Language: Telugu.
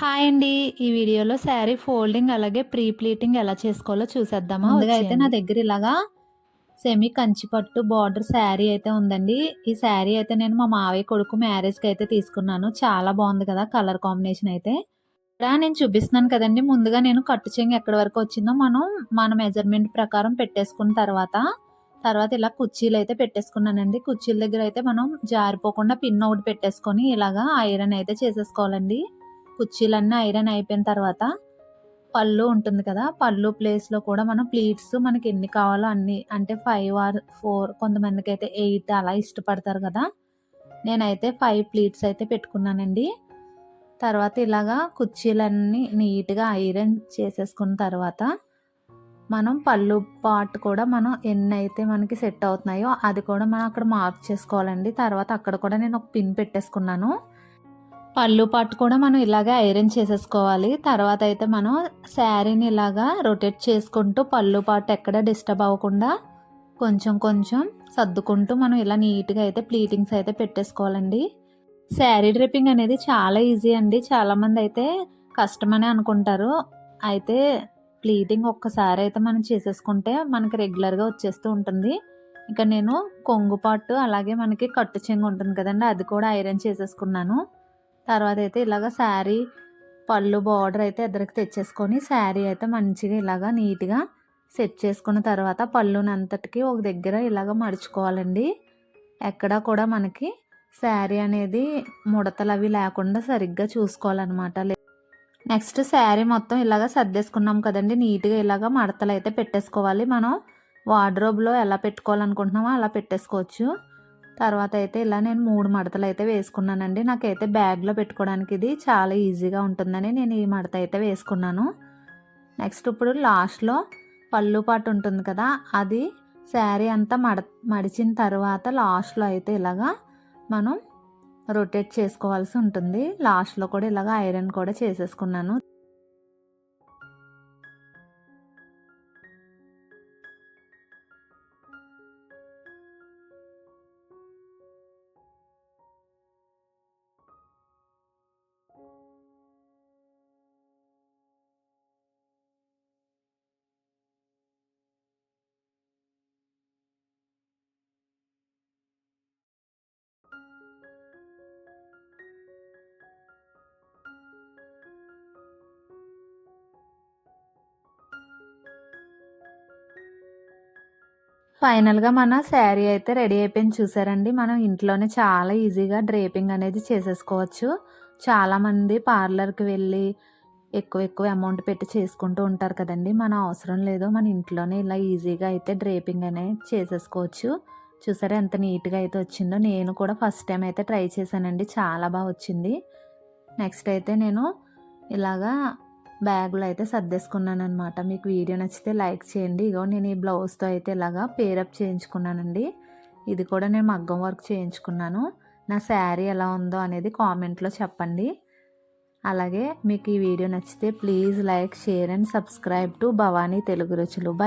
హాయ్ అండి. ఈ వీడియోలో శారీ ఫోల్డింగ్ అలాగే ప్రీ ప్లీటింగ్ ఎలా చేసుకోవాలో చూసేద్దామా? ముందుగా అయితే నా దగ్గర ఇలాగా సెమీ కంచిపట్టు బార్డర్ శారీ అయితే ఉందండి. ఈ శారీ అయితే నేను మా మావయ్య కొడుకు మ్యారేజ్కి అయితే తీసుకున్నాను. చాలా బాగుంది కదా కలర్ కాంబినేషన్ అయితే. ఇక్కడ నేను చూపిస్తున్నాను కదండి. ముందుగా నేను కట్టు చెంగు ఎక్కడి వరకు వచ్చిందో మనం మన మెజర్మెంట్ ప్రకారం పెట్టేసుకున్న తర్వాత తర్వాత ఇలా కుర్చీలు అయితే పెట్టేసుకున్నానండి. కుర్చీల దగ్గర అయితే మనం జారిపోకుండా పిన్ ఒకటి పెట్టేసుకొని ఇలాగా ఐరన్ అయితే చేసేసుకోవాలండి. కుర్చీలన్నీ ఐరన్ అయిపోయిన తర్వాత పళ్ళు ఉంటుంది కదా పళ్ళు ప్లేస్లో కూడా మనం ప్లీట్స్ మనకి ఎన్ని కావాలో అన్ని అంటే ఫైవ్ ఆర్ ఫోర్ కొంతమందికి అయితే ఎయిట్ అలా ఇష్టపడతారు కదా. నేనైతే ఫైవ్ ప్లీట్స్ అయితే పెట్టుకున్నానండి. తర్వాత ఇలాగా కుర్చీలన్నీ నీట్గా ఐరన్ చేసేసుకున్న తర్వాత మనం పళ్ళు పార్ట్ కూడా మనం ఎన్ని అయితే మనకి సెట్ అవుతున్నాయో అది కూడా మనం అక్కడ మార్క్ చేసుకోవాలండి. తర్వాత అక్కడ కూడా నేను ఒక పిన్ పెట్టేసుకున్నాను. పళ్ళు పాటు కూడా మనం ఇలాగే ఐరన్ చేసేసుకోవాలి. తర్వాత అయితే మనం శారీని ఇలాగా రొటేట్ చేసుకుంటూ పళ్ళు పాటు ఎక్కడ డిస్టర్బ్ అవ్వకుండా కొంచెం కొంచెం సర్దుకుంటూ మనం ఇలా నీట్గా అయితే ప్లీటింగ్స్ అయితే పెట్టేసుకోవాలండి. శారీ డ్రిప్పింగ్ అనేది చాలా ఈజీ అండి. చాలామంది అయితే కష్టమని అనుకుంటారు. అయితే ప్లీటింగ్ ఒక్కసారి అయితే మనం చేసేసుకుంటే మనకి రెగ్యులర్గా వచ్చేస్తూ ఉంటుంది. ఇక నేను కొంగు పాటు అలాగే మనకి కట్టు చెంగు ఉంటుంది కదండి అది కూడా ఐరన్ చేసేసుకున్నాను. తర్వాత అయితే ఇలాగ శారీ పళ్ళు బార్డర్ అయితే ఇద్దరికి తెచ్చేసుకొని శారీ అయితే మంచిగా ఇలాగ నీట్గా సెట్ చేసుకున్న తర్వాత పళ్ళునంతటికి ఒక దగ్గర ఇలాగ మడుచుకోవాలండి. ఎక్కడా కూడా మనకి శారీ అనేది ముడతలు అవి లేకుండా సరిగ్గా చూసుకోవాలన్నమాట. నెక్స్ట్ శారీ మొత్తం ఇలాగ సర్దేసుకున్నాం కదండి. నీట్గా ఇలాగ మడతలు అయితే పెట్టేసుకోవాలి. మనం వార్డ్రోబ్లో ఎలా పెట్టుకోవాలనుకుంటున్నామో అలా పెట్టేసుకోవచ్చు. తర్వాత అయితే ఇలా నేను మూడు మడతలు అయితే వేసుకున్నానండి. నాకైతే బ్యాగ్లో పెట్టుకోవడానికి ఇది చాలా ఈజీగా ఉంటుందని నేను ఈ మడత అయితే వేసుకున్నాను. నెక్స్ట్ ఇప్పుడు లాస్ట్లో పళ్ళు పాటు ఉంటుంది కదా అది శారీ అంతా మడ మడిచిన తర్వాత లాస్ట్లో అయితే ఇలాగా మనం రొటేట్ చేసుకోవాల్సి ఉంటుంది. లాస్ట్లో కూడా ఇలాగ ఐరన్ కూడా చేసేసుకున్నాను. ఫైనల్గా మన శారీ అయితే రెడీ అయిపోయింది చూసారండి. మనం ఇంట్లోనే చాలా ఈజీగా డ్రేపింగ్ అనేది చేసేసుకోవచ్చు. చాలామంది పార్లర్కి వెళ్ళి ఎక్కువ ఎక్కువ అమౌంట్ పెట్టి చేసుకుంటూ ఉంటారు కదండి. మన అవసరం లేదు. మన ఇంట్లోనే ఇలా ఈజీగా అయితే డ్రేపింగ్ అనేది చేసేసుకోవచ్చు. చూసారా ఎంత నీట్గా అయితే వచ్చిందో. నేను కూడా ఫస్ట్ టైం అయితే ట్రై చేశానండి. చాలా బాగా వచ్చింది. నెక్స్ట్ అయితే నేను ఇలాగా బ్యాగులో అయితే సర్దేసుకున్నాను అనమాట మీకు వీడియో నచ్చితే లైక్ చేయండి. ఇగో నేను ఈ బ్లౌజ్తో అయితే ఇలాగా పేరప్ చేయించుకున్నానండి. ఇది కూడా నేను మగ్గం వర్క్ చేయించుకున్నాను. నా శారీ ఎలా ఉందో అనేది కామెంట్లో చెప్పండి. అలాగే మీకు ఈ వీడియో నచ్చితే please like share and subscribe to Bhavani Telugu Ruchulu. Bye.